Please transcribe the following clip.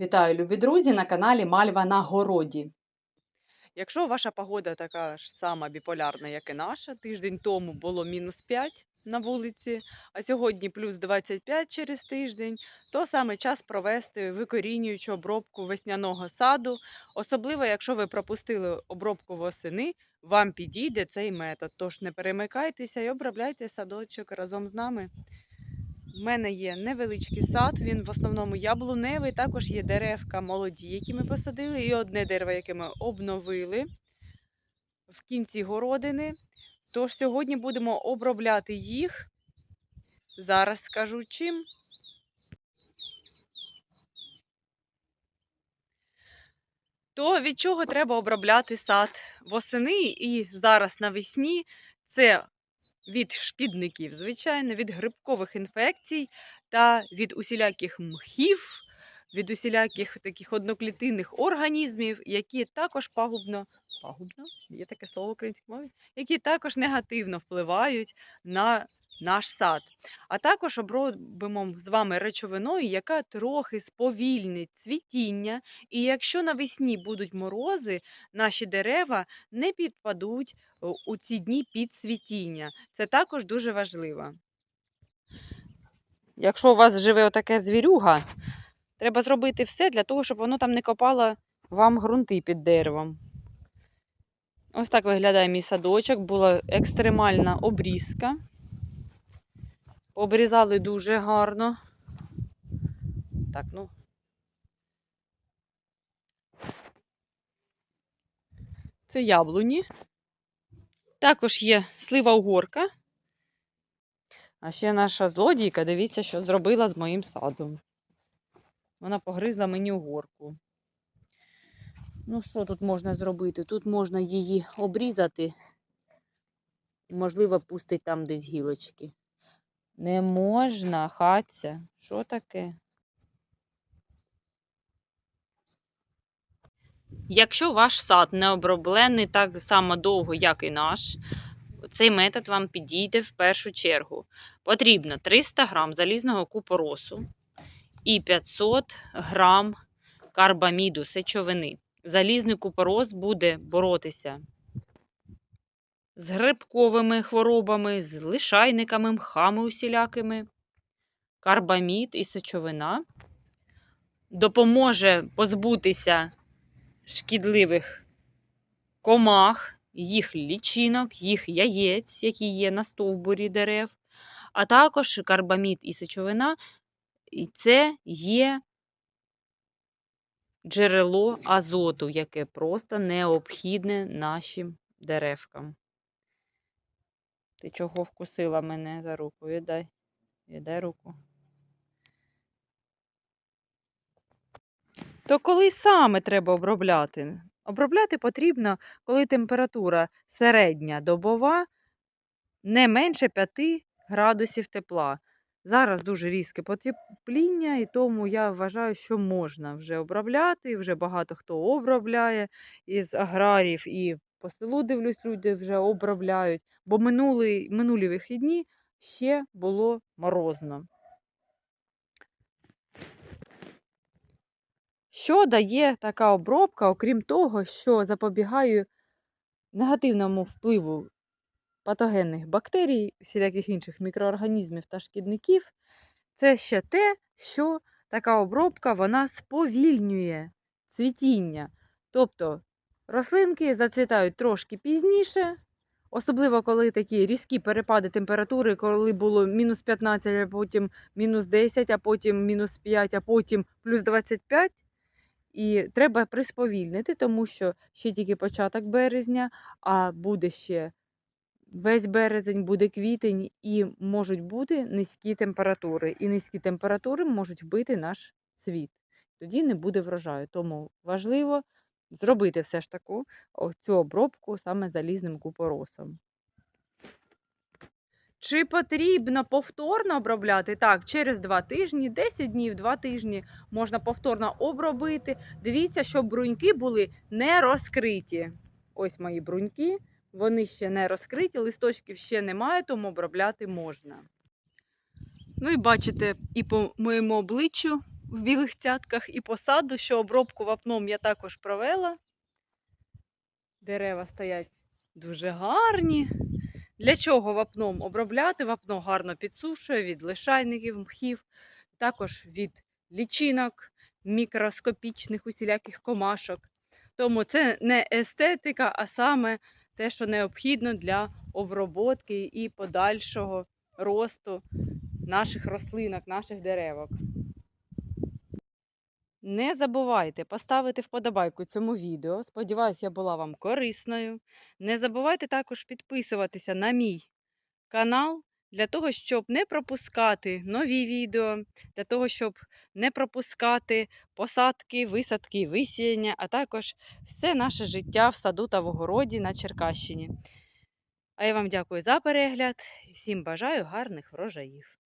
Вітаю, любі друзі, на каналі Мальва на городі. Якщо ваша погода така ж сама біполярна, як і наша, тиждень тому було мінус 5 на вулиці, а сьогодні плюс 25 через тиждень, то саме час провести викорінюючу обробку весняного саду. Особливо, якщо ви пропустили обробку восени, вам підійде цей метод. Тож не перемикайтеся і обробляйте садочок разом з нами. У мене є невеличкий сад, він в основному яблуневий. Також є деревка молоді, які ми посадили, і одне дерево, яке ми обновили в кінці городини. Тож сьогодні будемо обробляти їх. Зараз скажу чим. То від чого треба обробляти сад восени і зараз навесні? Це від шкідників, звичайно, від грибкових інфекцій та від усіляких мхів, від усіляких таких одноклітинних організмів, які також пагубно, пагубно, є таке слово в українській мові, які також негативно впливають на наш сад. А також обробимо з вами речовиною, яка трохи сповільнить цвітіння. І якщо навесні будуть морози, наші дерева не підпадуть у ці дні під цвітіння. Це також дуже важливо. Якщо у вас живе отаке звірюга, треба зробити все для того, щоб воно там не копало вам ґрунти під деревом. Ось так виглядає мій садочок. Була екстремальна обрізка. Обрізали дуже гарно. Так, ну. Це яблуні. Також є слива угорка. А ще наша злодійка, дивіться, що зробила з моїм садом. Вона погризла мені угорку. Ну, що тут можна зробити? Тут можна її обрізати. Можливо, пустить там десь гілочки. Не можна, хатця. Що таке? Якщо ваш сад не оброблений так само довго, як і наш, цей метод вам підійде в першу чергу. Потрібно 300 грам залізного купоросу і 500 грам карбаміду сечовини. Залізний купорос буде боротися. З грибковими хворобами, з лишайниками, мхами усілякими. Карбамід і сечовина. Допоможе позбутися шкідливих комах, їх лічинок, їх яєць, які є на стовбурі дерев, а також карбамід і сечовина, і це є джерело азоту, яке просто необхідне нашим деревкам. Ти чого вкусила мене за руку? Віддай. Віддай руку. То коли саме треба обробляти? Обробляти потрібно, коли температура середня добова не менше 5 градусів тепла. Зараз дуже різке потепління, і тому я вважаю, що можна вже обробляти. Вже багато хто обробляє із аграрів, і по селу дивлюсь, люди вже обробляють, бо минулі, минулі вихідні ще було морозно. Що дає така обробка, окрім того, що запобігає негативному впливу патогенних бактерій, всіляких інших мікроорганізмів та шкідників, це ще те, що така обробка вона сповільнює цвітіння. Тобто рослинки зацвітають трошки пізніше, особливо коли такі різкі перепади температури, коли було мінус 15, а потім мінус 10, а потім мінус 5, а потім плюс 25. І треба присповільнити, тому що ще тільки початок березня, а буде ще весь березень, буде квітень, і можуть бути низькі температури. І низькі температури можуть вбити наш цвіт. Тоді не буде врожаю. Тому важливо зробити все ж таку цю обробку саме залізним купоросом. Чи потрібно повторно обробляти? Так, через 2 тижні, 10 днів, 2 тижні можна повторно обробити. Дивіться, щоб бруньки були не розкриті. Ось мої бруньки, вони ще не розкриті, листочків ще немає, тому обробляти можна. Ну і бачите, і по моєму обличчю в білих цятках і посаду, що обробку вапном я також провела. Дерева стоять дуже гарні. Для чого вапном обробляти? Вапно гарно підсушує від лишайників, мхів, також від лічинок, мікроскопічних усіляких комашок. Тому це не естетика, а саме те, що необхідно для оброботки і подальшого росту наших рослинок, наших деревок. Не забувайте поставити вподобайку цьому відео. Сподіваюсь, я була вам корисною. Не забувайте також підписуватися на мій канал для того, щоб не пропускати нові відео, для того, щоб не пропускати посадки, висадки, висіяння, а також все наше життя в саду та в огороді на Черкащині. А я вам дякую за перегляд всім бажаю гарних врожаїв.